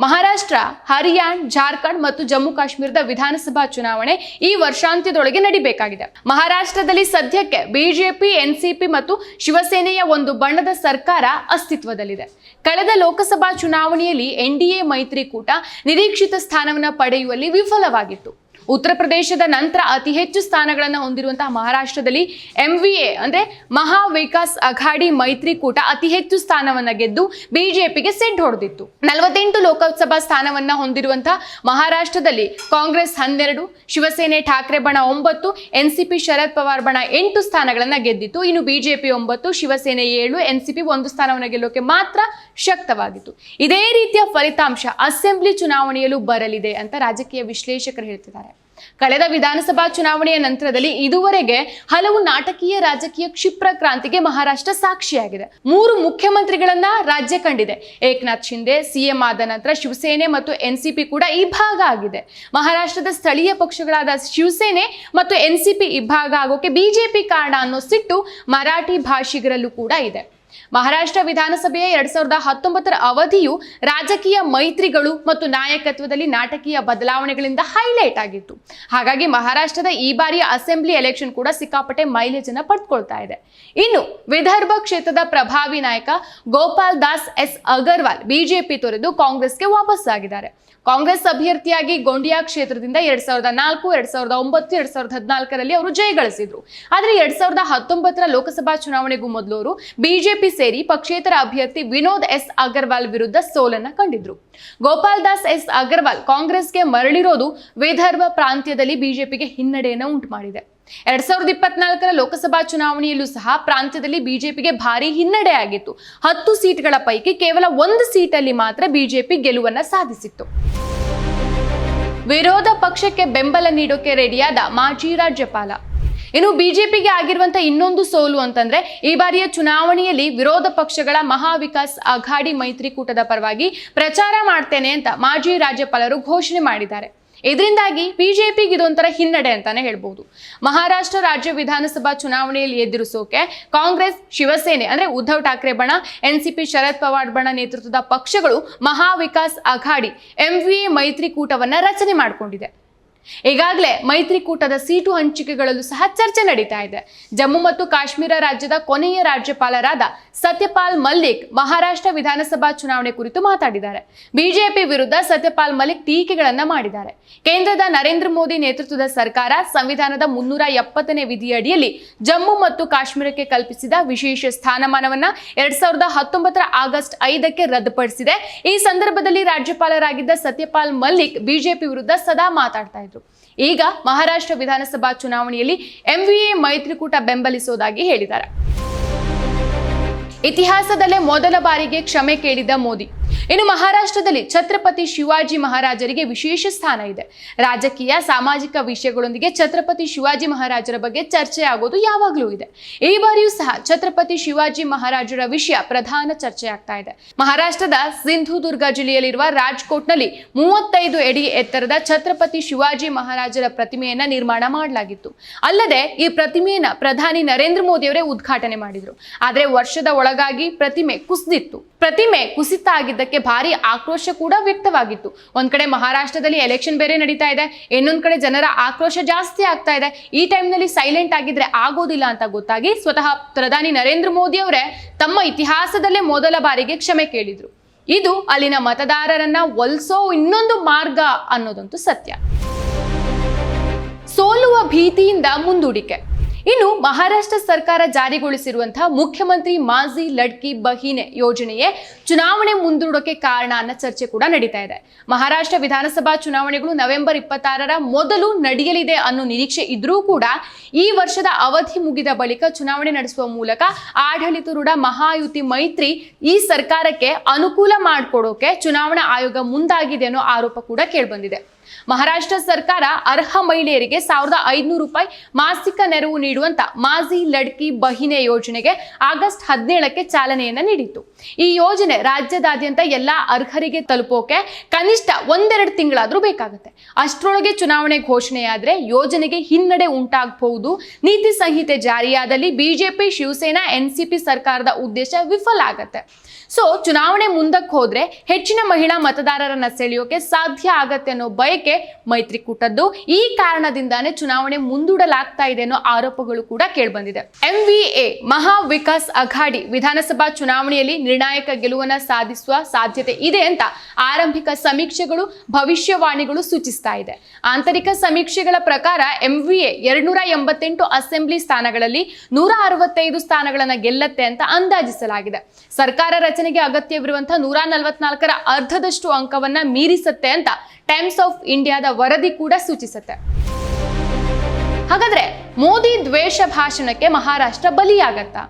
ಮಹಾರಾಷ್ಟ್ರ, ಹರಿಯಾಣ, ಜಾರ್ಖಂಡ್ ಮತ್ತು ಜಮ್ಮು ಕಾಶ್ಮೀರದ ವಿಧಾನಸಭಾ ಚುನಾವಣೆ ಈ ವರ್ಷಾಂತ್ಯದೊಳಗೆ ನಡಿಬೇಕಾಗಿದೆ. ಮಹಾರಾಷ್ಟ್ರದಲ್ಲಿ ಸದ್ಯಕ್ಕೆ ಬಿಜೆಪಿ, ಎನ್ಸಿಪಿ ಮತ್ತು ಶಿವಸೇನೆಯ ಒಂದು ಬಣ್ಣದ ಸರ್ಕಾರ ಅಸ್ತಿತ್ವದಲ್ಲಿದೆ. ಕಳೆದ ಲೋಕಸಭಾ ಚುನಾವಣೆಯಲ್ಲಿ ಎನ್ಡಿಎ ಮೈತ್ರಿಕೂಟ ನಿರೀಕ್ಷಿತ ಸ್ಥಾನವನ್ನು ಪಡೆಯುವಲ್ಲಿ ವಿಫಲವಾಗಿತ್ತು. ಉತ್ತರ ಪ್ರದೇಶದ ನಂತರ ಅತಿ ಹೆಚ್ಚು ಸ್ಥಾನಗಳನ್ನು ಹೊಂದಿರುವಂತಹ ಮಹಾರಾಷ್ಟ್ರದಲ್ಲಿ ಎಂ ವಿ ಎ ಅಂದ್ರೆ ಮಹಾ ವಿಕಾಸ್ ಅಘಾಡಿ ಮೈತ್ರಿಕೂಟ ಅತಿ ಹೆಚ್ಚು ಸ್ಥಾನವನ್ನ ಗೆದ್ದು ಬಿಜೆಪಿಗೆ ಸೆಡ್ ಹೊಡೆದಿತ್ತು. ನಲವತ್ತೆಂಟು ಲೋಕಸಭಾ ಸ್ಥಾನವನ್ನ ಹೊಂದಿರುವಂತಹ ಮಹಾರಾಷ್ಟ್ರದಲ್ಲಿ ಕಾಂಗ್ರೆಸ್ ಹನ್ನೆರಡು, ಶಿವಸೇನೆ ಠಾಕ್ರೆ ಬಣ ಒಂಬತ್ತು ಎನ್ಸಿಪಿ ಶರದ್ ಪವಾರ್ ಬಣ ಎಂಟು ಸ್ಥಾನಗಳನ್ನ ಗೆದ್ದಿತ್ತು. ಇನ್ನು ಬಿಜೆಪಿ ಒಂಬತ್ತು, ಶಿವಸೇನೆ ಏಳು ಎನ್ಸಿಪಿ ಒಂದು ಸ್ಥಾನವನ್ನು ಗೆಲ್ಲೋಕೆ ಮಾತ್ರ ಶಕ್ತವಾಗಿತ್ತು. ಇದೇ ರೀತಿಯ ಫಲಿತಾಂಶ ಅಸೆಂಬ್ಲಿ ಚುನಾವಣೆಯಲ್ಲೂ ಬರಲಿದೆ ಅಂತ ರಾಜಕೀಯ ವಿಶ್ಲೇಷಕರು ಹೇಳ್ತಿದ್ದಾರೆ. ಕಳೆದ ವಿಧಾನಸಭಾ ಚುನಾವಣೆಯ ನಂತರದಲ್ಲಿ ಇದುವರೆಗೆ ಹಲವು ನಾಟಕೀಯ ರಾಜಕೀಯ ಕ್ಷಿಪ್ರ ಕ್ರಾಂತಿಗೆ ಮಹಾರಾಷ್ಟ್ರ ಸಾಕ್ಷಿಯಾಗಿದೆ. ಮೂರು ಮುಖ್ಯಮಂತ್ರಿಗಳನ್ನ ರಾಜ್ಯ ಕಂಡಿದೆ. ಏಕನಾಥ್ ಶಿಂದೆ, ಸಿಎಂ ಆದ ನಂತರ ಶಿವಸೇನೆ ಮತ್ತು ಎನ್ಸಿಪಿ ಕೂಡ ಇಬ್ಬಾಗ ಆಗಿದೆ. ಮಹಾರಾಷ್ಟ್ರದ ಸ್ಥಳೀಯ ಪಕ್ಷಗಳಾದ ಶಿವಸೇನೆ ಮತ್ತು ಎನ್ಸಿಪಿ ಇಬ್ಬಾಗ ಆಗೋಕೆ ಬಿಜೆಪಿ ಕಾರಣ ಅನ್ನೋ ಸಿಟ್ಟು ಮರಾಠಿ ಭಾಷಿಗರಲ್ಲೂ ಕೂಡ ಇದೆ. ಮಹಾರಾಷ್ಟ್ರ ವಿಧಾನಸಭೆಯ ಎರಡ್ ಸಾವಿರದ ಹತ್ತೊಂಬತ್ತರ ಅವಧಿಯು ರಾಜಕೀಯ ಮೈತ್ರಿಗಳು ಮತ್ತು ನಾಯಕತ್ವದಲ್ಲಿ ನಾಟಕೀಯ ಬದಲಾವಣೆಗಳಿಂದ ಹೈಲೈಟ್ ಆಗಿತ್ತು. ಹಾಗಾಗಿ ಮಹಾರಾಷ್ಟ್ರದ ಈ ಬಾರಿಯ ಅಸೆಂಬ್ಲಿ ಎಲೆಕ್ಷನ್ ಕೂಡ ಸಿಕ್ಕಾಪಟ್ಟೆ ಮೈಲೇಜ್ ಅನ್ನ ಪಡ್ಕೊಳ್ತಾ ಇದೆ. ಇನ್ನು ವಿದರ್ಭ ಕ್ಷೇತ್ರದ ಪ್ರಭಾವಿ ನಾಯಕ ಗೋಪಾಲ್ ದಾಸ್ ಎಸ್ ಅಗರ್ವಾಲ್ ಬಿಜೆಪಿ ತೊರೆದು ಕಾಂಗ್ರೆಸ್ಗೆ ವಾಪಸ್ಸಾಗಿದ್ದಾರೆ ಕಾಂಗ್ರೆಸ್ ಅಭ್ಯರ್ಥಿಯಾಗಿ ಗೊಂಡಿಯಾ ಕ್ಷೇತ್ರದಿಂದ ಎರಡ್ ಸಾವಿರದ ನಾಲ್ಕು, ಎರಡ್ ಸಾವಿರದ ಒಂಬತ್ತು, ಎರಡ್ ಸಾವಿರದ ಹದಿನಾಲ್ಕರಲ್ಲಿ ಅವರು ಜಯಗಳಿಸಿದ್ರು. ಆದರೆ ಎರಡ್ ಸಾವಿರದ ಹತ್ತೊಂಬತ್ತರ ಲೋಕಸಭಾ ಚುನಾವಣೆಗೂ ಮೊದಲು ಅವರು ಬಿಜೆಪಿ ಸೇರಿ ಪಕ್ಷೇತರ ಅಭ್ಯರ್ಥಿ ವಿನೋದ್ ಎಸ್ ಅಗರ್ವಾಲ್ ವಿರುದ್ಧ ಸೋಲನ್ನ ಕಂಡಿದ್ರು. ಗೋಪಾಲ್ ದಾಸ್ ಎಸ್ ಅಗರ್ವಾಲ್ ಕಾಂಗ್ರೆಸ್ಗೆ ಮರಳಿರೋದು ವಿದರ್ಭ ಪ್ರಾಂತ್ಯದಲ್ಲಿ ಬಿಜೆಪಿಗೆ ಹಿನ್ನಡೆಯನ್ನು ಉಂಟು ಮಾಡಿದೆ ಎರಡ್ ಸಾವಿರದ ಇಪ್ಪತ್ನಾಲ್ಕರ ಲೋಕಸಭಾ ಚುನಾವಣೆಯಲ್ಲೂ ಸಹ ಪ್ರಾಂತ್ಯದಲ್ಲಿ ಬಿಜೆಪಿಗೆ ಭಾರಿ ಹಿನ್ನಡೆ ಆಗಿತ್ತು. ಹತ್ತು ಸೀಟ್ಗಳ ಪೈಕಿ ಕೇವಲ ಒಂದು ಸೀಟಲ್ಲಿ ಮಾತ್ರ ಬಿಜೆಪಿ ಗೆಲುವನ್ನ ಸಾಧಿಸಿತ್ತು. ವಿರೋಧ ಪಕ್ಷಕ್ಕೆ ಬೆಂಬಲ ನೀಡೋಕೆ ರೆಡಿಯಾದ ಮಾಜಿ ರಾಜ್ಯಪಾಲ. ಇನ್ನು ಬಿಜೆಪಿಗೆ ಆಗಿರುವಂತ ಇನ್ನೊಂದು ಸೋಲು ಅಂತಂದ್ರೆ ಈ ಬಾರಿಯ ಚುನಾವಣೆಯಲ್ಲಿ ವಿರೋಧ ಪಕ್ಷಗಳ ಮಹಾವಿಕಾಸ್ ಅಘಾಡಿ ಮೈತ್ರಿಕೂಟದ ಪರವಾಗಿ ಪ್ರಚಾರ ಮಾಡ್ತೇನೆ ಅಂತ ಮಾಜಿ ರಾಜ್ಯಪಾಲರು ಘೋಷಣೆ ಮಾಡಿದ್ದಾರೆ. ಇದರಿಂದಾಗಿ ಬಿಜೆಪಿಗೆ ಇದೊಂಥರ ಹಿನ್ನಡೆ ಅಂತಾನೆ ಹೇಳ್ಬಹುದು ಮಹಾರಾಷ್ಟ್ರ ರಾಜ್ಯ ವಿಧಾನಸಭಾ ಚುನಾವಣೆಯಲ್ಲಿ ಎದುರಿಸೋಕೆ ಕಾಂಗ್ರೆಸ್, ಶಿವಸೇನೆ ಅಂದ್ರೆ ಉದ್ಧವ್ ಠಾಕ್ರೆ ಬಣ, ಎನ್ಸಿಪಿ ಶರದ್ ಪವಾರ್ ಬಣ ನೇತೃತ್ವದ ಪಕ್ಷಗಳು ಮಹಾ ವಿಕಾಸ್ ಅಘಾಡಿ ಎಂವಿಎ ಮೈತ್ರಿಕೂಟವನ್ನ ರಚನೆ ಮಾಡಿಕೊಂಡಿದೆ. ಈಗಾಗಲೇ ಮೈತ್ರಿಕೂಟದ ಸೀಟು ಹಂಚಿಕೆಗಳಲ್ಲೂ ಸಹ ಚರ್ಚೆ ನಡೀತಾ ಇದೆ. ಜಮ್ಮು ಮತ್ತು ಕಾಶ್ಮೀರ ರಾಜ್ಯದ ಕೊನೆಯ ರಾಜ್ಯಪಾಲರಾದ ಸತ್ಯಪಾಲ್ ಮಲ್ಲಿಕ್ ಮಹಾರಾಷ್ಟ್ರ ವಿಧಾನಸಭಾ ಚುನಾವಣೆ ಕುರಿತು ಮಾತಾಡಿದ್ದಾರೆ. ಬಿಜೆಪಿ ವಿರುದ್ಧ ಸತ್ಯಪಾಲ್ ಮಲ್ಲಿಕ್ ಟೀಕೆಗಳನ್ನ ಮಾಡಿದ್ದಾರೆ. ಕೇಂದ್ರದ ನರೇಂದ್ರ ಮೋದಿ ನೇತೃತ್ವದ ಸರ್ಕಾರ ಸಂವಿಧಾನದ ಮುನ್ನೂರ ಎಪ್ಪತ್ತನೇ ವಿಧಿಯಡಿಯಲ್ಲಿ ಜಮ್ಮು ಮತ್ತು ಕಾಶ್ಮೀರಕ್ಕೆ ಕಲ್ಪಿಸಿದ ವಿಶೇಷ ಸ್ಥಾನಮಾನವನ್ನ ಎರಡ್ ಸಾವಿರದ ಹತ್ತೊಂಬತ್ತರ ಆಗಸ್ಟ್ ಐದಕ್ಕೆ ರದ್ದುಪಡಿಸಿದೆ. ಈ ಸಂದರ್ಭದಲ್ಲಿ ರಾಜ್ಯಪಾಲರಾಗಿದ್ದ ಸತ್ಯಪಾಲ್ ಮಲ್ಲಿಕ್ ಬಿಜೆಪಿ ವಿರುದ್ಧ ಸದಾ ಮಾತಾಡ್ತಾ ಇದ್ರು. ಈಗ ಮಹಾರಾಷ್ಟ್ರ ವಿಧಾನಸಭಾ ಚುನಾವಣೆಯಲ್ಲಿ ಎಂವಿಎ ಮೈತ್ರಿಕೂಟ ಬೆಂಬಲಿಸೋದಾಗಿ ಹೇಳಿದ್ದಾರೆ. ಇತಿಹಾಸದಲ್ಲೇ ಮೊದಲ ಬಾರಿಗೆ ಕ್ಷಮೆ ಕೇಳಿದ ಮೋದಿ. ಇನ್ನು ಮಹಾರಾಷ್ಟ್ರದಲ್ಲಿ ಛತ್ರಪತಿ ಶಿವಾಜಿ ಮಹಾರಾಜರಿಗೆ ವಿಶೇಷ ಸ್ಥಾನ ಇದೆ. ರಾಜಕೀಯ, ಸಾಮಾಜಿಕ ವಿಷಯಗಳೊಂದಿಗೆ ಛತ್ರಪತಿ ಶಿವಾಜಿ ಮಹಾರಾಜರ ಬಗ್ಗೆ ಚರ್ಚೆ ಆಗೋದು ಯಾವಾಗಲೂ ಇದೆ. ಈ ಬಾರಿಯೂ ಸಹ ಛತ್ರಪತಿ ಶಿವಾಜಿ ಮಹಾರಾಜರ ವಿಷಯ ಪ್ರಧಾನ ಚರ್ಚೆ ಆಗ್ತಾ ಇದೆ. ಮಹಾರಾಷ್ಟ್ರದ ಸಿಂಧುದುರ್ಗ ಜಿಲ್ಲೆಯಲ್ಲಿರುವ ರಾಜ್ಕೋಟ್ನಲ್ಲಿ ಮೂವತ್ತೈದು ಅಡಿ ಎತ್ತರದ ಛತ್ರಪತಿ ಶಿವಾಜಿ ಮಹಾರಾಜರ ಪ್ರತಿಮೆಯನ್ನ ನಿರ್ಮಾಣ ಮಾಡಲಾಗಿತ್ತು. ಅಲ್ಲದೆ ಈ ಪ್ರತಿಮೆಯನ್ನ ಪ್ರಧಾನಿ ನರೇಂದ್ರ ಮೋದಿ ಅವರೇ ಉದ್ಘಾಟನೆ ಮಾಡಿದ್ರು. ಆದರೆ ವರ್ಷದ ಒಳಗಾಗಿ ಪ್ರತಿಮೆ ಕುಸಿದಿತ್ತು. ಪ್ರತಿಮೆ ಕುಸಿತ ಆಗಿದ್ದಕ್ಕೆ ಭಾರಿ ಆಕ್ರೋಶ ಕೂಡ ವ್ಯಕ್ತವಾಗಿತ್ತು. ಒಂದ್ ಕಡೆ ಮಹಾರಾಷ್ಟ್ರದಲ್ಲಿ ಎಲೆಕ್ಷನ್ ಬೇರೆ ನಡೀತಾ ಇದೆ, ಇನ್ನೊಂದ್ ಕಡೆ ಜನರ ಆಕ್ರೋಶ ಜಾಸ್ತಿ ಆಗ್ತಾ ಇದೆ. ಈ ಟೈಮ್ನಲ್ಲಿ ಸೈಲೆಂಟ್ ಆಗಿದ್ರೆ ಆಗೋದಿಲ್ಲ ಅಂತ ಗೊತ್ತಾಗಿ ಸ್ವತಃ ಪ್ರಧಾನಿ ನರೇಂದ್ರ ಮೋದಿ ಅವರೇ ತಮ್ಮ ಇತಿಹಾಸದಲ್ಲೇ ಮೊದಲ ಬಾರಿಗೆ ಕ್ಷಮೆ ಕೇಳಿದ್ರು. ಇದು ಅಲ್ಲಿನ ಮತದಾರರನ್ನ ಒಲ್ಸೋ ಇನ್ನೊಂದು ಮಾರ್ಗ ಅನ್ನೋದಂತೂ ಸತ್ಯ. ಸೋಲುವ ಭೀತಿಯಿಂದ ಮುಂದೂಡಿಕೆ. ಇನ್ನು ಮಹಾರಾಷ್ಟ್ರ ಸರ್ಕಾರ ಜಾರಿಗೊಳಿಸಿರುವಂತಹ ಮುಖ್ಯಮಂತ್ರಿ ಮಾಜಿ ಲಡ್ಕಿ ಬಹಿನೆ ಯೋಜನೆಯೇ ಚುನಾವಣೆ ಮುಂದೂಡೋಕೆ ಕಾರಣ ಅನ್ನೋ ಚರ್ಚೆ ಕೂಡ ನಡೀತಾ ಇದೆ. ಮಹಾರಾಷ್ಟ್ರ ವಿಧಾನಸಭಾ ಚುನಾವಣೆಗಳು ನವೆಂಬರ್ ಇಪ್ಪತ್ತಾರರ ಮೊದಲು ನಡೆಯಲಿದೆ ಅನ್ನೋ ನಿರೀಕ್ಷೆ ಇದ್ರೂ ಕೂಡ ಈ ವರ್ಷದ ಅವಧಿ ಮುಗಿದ ಬಳಿಕ ಚುನಾವಣೆ ನಡೆಸುವ ಮೂಲಕ ಆಡಳಿತಾರೂಢ ಮಹಾಯುತಿ ಮೈತ್ರಿ ಈ ಸರ್ಕಾರಕ್ಕೆ ಅನುಕೂಲ ಮಾಡಿಕೊಡೋಕೆ ಚುನಾವಣಾ ಆಯೋಗ ಮುಂದಾಗಿದೆ ಅನ್ನೋ ಆರೋಪ ಕೂಡ ಕೇಳಿಬಂದಿದೆ. ಮಹಾರಾಷ್ಟ್ರ ಸರ್ಕಾರ ಅರ್ಹ ಮಹಿಳೆಯರಿಗೆ ಸಾವಿರದ ಐದುನೂರು ರೂಪಾಯಿ ಮಾಸಿಕ ನೆರವು ನೀಡುವಂತ ಮಾಜಿ ಲಡ್ಕಿ ಬಹಿನೆ ಯೋಜನೆಗೆ ಆಗಸ್ಟ್ ಹದಿನೇಳಕ್ಕೆ ಚಾಲನೆಯನ್ನ ನೀಡಿತ್ತು. ಈ ಯೋಜನೆ ರಾಜ್ಯದಾದ್ಯಂತ ಎಲ್ಲಾ ಅರ್ಹರಿಗೆ ತಲುಪೋಕೆ ಕನಿಷ್ಠ ಒಂದೆರಡು ತಿಂಗಳಾದ್ರೂ ಬೇಕಾಗುತ್ತೆ. ಅಷ್ಟರೊಳಗೆ ಚುನಾವಣೆ ಘೋಷಣೆಯಾದ್ರೆ ಯೋಜನೆಗೆ ಹಿನ್ನಡೆ ಉಂಟಾಗಬಹುದು. ನೀತಿ ಸಂಹಿತೆ ಜಾರಿಯಾದಲ್ಲಿ ಬಿಜೆಪಿ, ಶಿವಸೇನಾ, ಎನ್ಸಿಪಿ ಸರ್ಕಾರದ ಉದ್ದೇಶ ವಿಫಲ ಆಗತ್ತೆ. ಸೊ, ಚುನಾವಣೆ ಮುಂದಕ್ಕೆ ಹೋದ್ರೆ ಹೆಚ್ಚಿನ ಮಹಿಳಾ ಮತದಾರರನ್ನ ಸೆಳೆಯೋಕೆ ಸಾಧ್ಯ ಆಗತ್ತೆ ಅನ್ನೋ ಬಯಕೆ ಮೈತ್ರಿಕೂಟದ್ದು. ಈ ಕಾರಣದಿಂದಾನೇ ಚುನಾವಣೆ ಮುಂದೂಡಲಾಗ್ತಾ ಇದೆ ಅನ್ನೋ ಆರೋಪಗಳು ಕೂಡ ಕೇಳ್ಬಂದಿದೆ. ಎಂವಿಎ ಮಹಾ ವಿಕಾಸ್ ಅಘಾಡಿ ವಿಧಾನಸಭಾ ಚುನಾವಣೆಯಲ್ಲಿ ನಿರ್ಣಾಯಕ ಗೆಲುವನ್ನ ಸಾಧಿಸುವ ಸಾಧ್ಯತೆ ಇದೆ ಅಂತ ಆರಂಭಿಕ ಸಮೀಕ್ಷೆಗಳು, ಭವಿಷ್ಯವಾಣಿಗಳು ಸೂಚಿಸ್ತಾ ಇದೆ. ಆಂತರಿಕ ಸಮೀಕ್ಷೆಗಳ ಪ್ರಕಾರ ಎಂವಿಎ ಎರಡ್ನೂರ ಎಂಬತ್ತೆಂಟು ಅಸೆಂಬ್ಲಿ ಸ್ಥಾನಗಳಲ್ಲಿ ನೂರ ಅರವತ್ತೈದು ಸ್ಥಾನಗಳನ್ನ ಗೆಲ್ಲತ್ತೆ ಅಂತ ಅಂದಾಜಿಸಲಾಗಿದೆ. ಸರ್ಕಾರ ರಚನೆಗೆ ಅಗತ್ಯವಿರುವಂತಹ ನೂರ ನಲವತ್ನಾಲ್ಕರ ಅರ್ಧದಷ್ಟು ಅಂಕವನ್ನ ಮೀರಿಸುತ್ತೆ ಅಂತ ಟೈಮ್ಸ್ ಆಫ್ ಇಂಡಿಯಾದ ವರದಿ ಕೂಡ ಸೂಚಿಸುತ್ತೆ. ಹಾಗಾದ್ರೆ ಮೋದಿ ದ್ವೇಷ ಭಾಷಣಕ್ಕೆ ಮಹಾರಾಷ್ಟ್ರ ಬಲಿಯಾಗತ್ತಾ.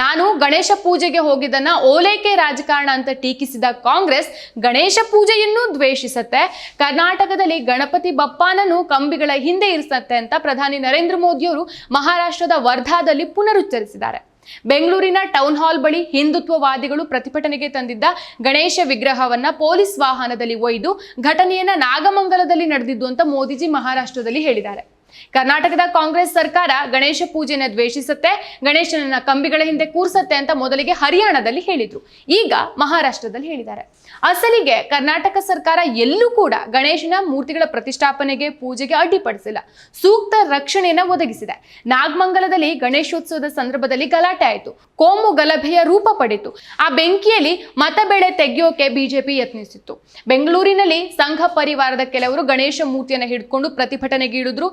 ನಾನು ಗಣೇಶ ಪೂಜೆಗೆ ಹೋಗಿದ್ದನ್ನ ಓಲೈಕೆ ರಾಜಕಾರಣ ಅಂತ ಟೀಕಿಸಿದ ಕಾಂಗ್ರೆಸ್ ಗಣೇಶ ಪೂಜೆಯನ್ನು ದ್ವೇಷಿಸತ್ತೆ, ಕರ್ನಾಟಕದಲ್ಲಿ ಗಣಪತಿ ಬಪ್ಪಾನನ್ನು ಕಂಬಿಗಳ ಹಿಂದೆ ಇರಿಸತ್ತೆ ಅಂತ ಪ್ರಧಾನಿ ನರೇಂದ್ರ ಮೋದಿಯವರು ಮಹಾರಾಷ್ಟ್ರದ ವರ್ಧಾದಲ್ಲಿ ಪುನರುಚ್ಚರಿಸಿದ್ದಾರೆ. ಬೆಂಗಳೂರಿನ ಟೌನ್ ಹಾಲ್ ಬಳಿ ಹಿಂದುತ್ವವಾದಿಗಳು ಪ್ರತಿಭಟನೆಗೆ ತಂದಿದ್ದ ಗಣೇಶ ವಿಗ್ರಹವನ್ನ ಪೊಲೀಸ್ ವಾಹನದಲ್ಲಿ ಒಯ್ದು ಘಟನೆಯನ್ನ ನಾಗಮಂಗಲದಲ್ಲಿ ನಡೆದಿದ್ದು ಅಂತ ಮೋದಿಜಿ ಮಹಾರಾಷ್ಟ್ರದಲ್ಲಿ ಹೇಳಿದ್ದಾರೆ. ಕರ್ನಾಟಕದ ಕಾಂಗ್ರೆಸ್ ಸರ್ಕಾರ ಗಣೇಶ ಪೂಜೆಯನ್ನು ದ್ವೇಷಿಸುತ್ತೆ, ಗಣೇಶನನ್ನ ಕಂಬಿಗಳ ಹಿಂದೆ ಕೂರಿಸುತ್ತೆ ಅಂತ ಮೊದಲಿಗೆ ಹರಿಯಾಣದಲ್ಲಿ ಹೇಳಿದ್ರು. ಈಗ ಮಹಾರಾಷ್ಟ್ರದಲ್ಲಿ ಹೇಳಿದ್ದಾರೆ. ಅಸಲಿಗೆ ಕರ್ನಾಟಕ ಸರ್ಕಾರ ಎಲ್ಲೂ ಕೂಡ ಗಣೇಶನ ಮೂರ್ತಿಗಳ ಪ್ರತಿಷ್ಠಾಪನೆಗೆ, ಪೂಜೆಗೆ ಅಡ್ಡಿಪಡಿಸಿಲ್ಲ. ಸೂಕ್ತ ರಕ್ಷಣೆಯನ್ನ ಒದಗಿಸಿದೆ. ನಾಗಮಂಗಲದಲ್ಲಿ ಗಣೇಶೋತ್ಸವದ ಸಂದರ್ಭದಲ್ಲಿ ಗಲಾಟೆ ಆಯಿತು. ಕೋಮು ಗಲಭೆಯ ರೂಪ ಪಡೆಯಿತು ಆ ಬೆಂಕಿಯಲ್ಲಿ ಮತ ಬೆಳೆ ತೆಗೆಯೋಕೆ ಬಿಜೆಪಿ ಯತ್ನಿಸಿತ್ತು. ಬೆಂಗಳೂರಿನಲ್ಲಿ ಸಂಘ ಪರಿವಾರದ ಕೆಲವರು ಗಣೇಶ ಮೂರ್ತಿಯನ್ನು ಹಿಡ್ಕೊಂಡು ಪ್ರತಿಭಟನೆಗೀಡಿದ್ರು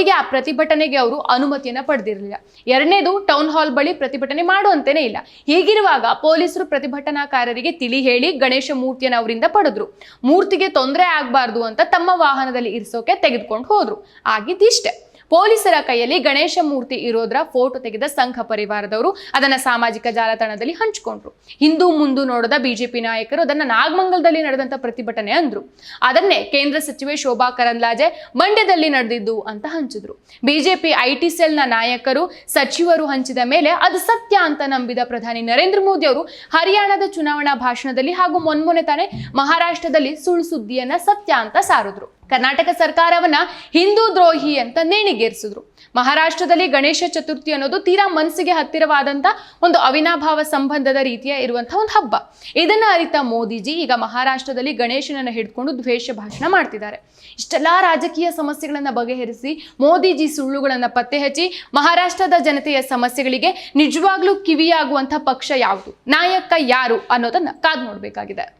ಮೊದಲಿಗೆ ಆ ಪ್ರತಿಭಟನೆಗೆ ಅವರು ಅನುಮತಿಯನ್ನ ಪಡೆದಿರಲಿಲ್ಲ. ಎರಡನೇದು ಟೌನ್ ಹಾಲ್ ಬಳಿ ಪ್ರತಿಭಟನೆ ಮಾಡುವಂತೇನೆ ಇಲ್ಲ. ಹೀಗಿರುವಾಗ ಪೊಲೀಸರು ಪ್ರತಿಭಟನಾಕಾರರಿಗೆ ತಿಳಿ ಹೇಳಿ ಗಣೇಶ ಮೂರ್ತಿಯನ್ನು ಅವರಿಂದ ಪಡೆದ್ರು. ಮೂರ್ತಿಗೆ ತೊಂದರೆ ಆಗಬಾರ್ದು ಅಂತ ತಮ್ಮ ವಾಹನದಲ್ಲಿ ಇರಿಸೋಕೆ ತೆಗೆದುಕೊಂಡು ಹೋದ್ರು. ಆಗಿದ್ದಿಷ್ಟೇ. ಪೊಲೀಸರ ಕೈಯಲ್ಲಿ ಗಣೇಶ ಮೂರ್ತಿ ಇರೋದ್ರ ಫೋಟೋ ತೆಗೆದ ಸಂಘ ಪರಿವಾರದವರು. ಅದನ್ನ ಸಾಮಾಜಿಕ ಜಾಲತಾಣದಲ್ಲಿ ಹಂಚಿಕೊಂಡ್ರು. ಹಿಂದೂ ಮುಂದು ನೋಡದ ಬಿಜೆಪಿ ನಾಯಕರು ಅದನ್ನ ನಾಗಮಂಗಲದಲ್ಲಿ ನಡೆದಂತ ಪ್ರತಿಭಟನೆ ಅಂದ್ರು. ಅದನ್ನೇ ಕೇಂದ್ರ ಸಚಿವೆ ಶೋಭಾ ಕರಂದ್ಲಾಜೆ ಮಂಡ್ಯದಲ್ಲಿ ನಡೆದಿದ್ದು ಅಂತ ಹಂಚಿದ್ರು. ಬಿಜೆಪಿ ಐಟಿ ಸೆಲ್ನ ನಾಯಕರು, ಸಚಿವರು ಹಂಚಿದ ಮೇಲೆ ಅದು ಸತ್ಯ ಅಂತ ನಂಬಿದ ಪ್ರಧಾನಿ ನರೇಂದ್ರ ಮೋದಿ ಅವರು ಹರಿಯಾಣದ ಚುನಾವಣಾ ಭಾಷಣದಲ್ಲಿ ಹಾಗೂ ಮೊನ್ಮೊನೆ ತಾನೆ ಮಹಾರಾಷ್ಟ್ರದಲ್ಲಿ ಸುಳ್ಳು ಸುದ್ದಿಯನ್ನ ಸತ್ಯ ಅಂತ ಸಾರಿದ್ರು. ಕರ್ನಾಟಕ ಸರ್ಕಾರವನ್ನ ಹಿಂದೂ ದ್ರೋಹಿ ಅಂತ ನೇಣಿಗೇರಿಸಿದ್ರು. ಮಹಾರಾಷ್ಟ್ರದಲ್ಲಿ ಗಣೇಶ ಚತುರ್ಥಿ ಅನ್ನೋದು ತೀರಾ ಮನಸ್ಸಿಗೆ ಹತ್ತಿರವಾದಂತ ಒಂದು ಅವಿನಾಭಾವ ಸಂಬಂಧದ ರೀತಿಯ ಇರುವಂತಹ ಒಂದು ಹಬ್ಬ. ಇದನ್ನ ಅರಿತ ಮೋದಿಜಿ ಈಗ ಮಹಾರಾಷ್ಟ್ರದಲ್ಲಿ ಗಣೇಶನನ್ನ ಹಿಡ್ಕೊಂಡು ದ್ವೇಷ ಭಾಷಣ ಮಾಡ್ತಿದ್ದಾರೆ. ಇಷ್ಟೆಲ್ಲಾ ರಾಜಕೀಯ ಸಮಸ್ಯೆಗಳನ್ನ ಬಗೆಹರಿಸಿ ಮೋದಿಜಿ ಸುಳ್ಳುಗಳನ್ನ ಪತ್ತೆ ಹಚ್ಚಿ ಮಹಾರಾಷ್ಟ್ರದ ಜನತೆಯ ಸಮಸ್ಯೆಗಳಿಗೆ ನಿಜವಾಗ್ಲೂ ಕಿವಿಯಾಗುವಂತಹ ಪಕ್ಷ ಯಾವುದು? ನಾಯಕ ಯಾರು ಅನ್ನೋದನ್ನ ಕಾದ್ ನೋಡ್ಬೇಕಾಗಿದೆ.